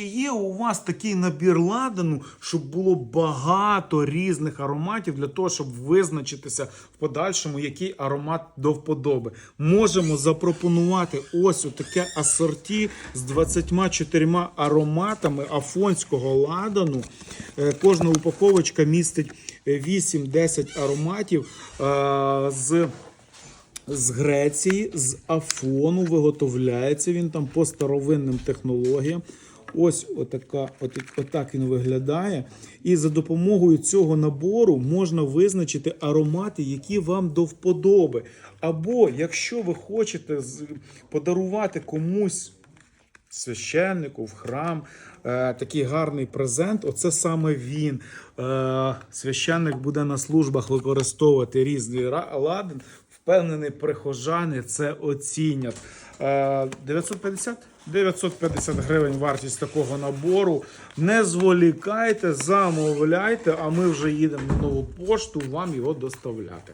Чи є у вас такий набір ладану, щоб було багато різних ароматів для того, щоб визначитися в подальшому, який аромат до вподоби? Можемо запропонувати ось таке асорті з 24 ароматами афонського ладану. Е, Кожна упаковочка містить е, 8-10 ароматів е, з з Греції, з Афону виготовляється він там по старовинним технологіям. Ось отака, от, отак він виглядає. І за допомогою цього набору можна визначити аромати, які вам до вподоби. Або якщо ви хочете подарувати комусь священнику в храм. Е, такий гарний презент. Оце саме він. Е, священник буде на службах використовувати різний ладан. Впевнений, прихожани це оцінять. Е, 950? 950 гривень вартість такого набору. Не зволікайте, замовляйте, а ми вже їдемо на нову пошту вам його доставляти.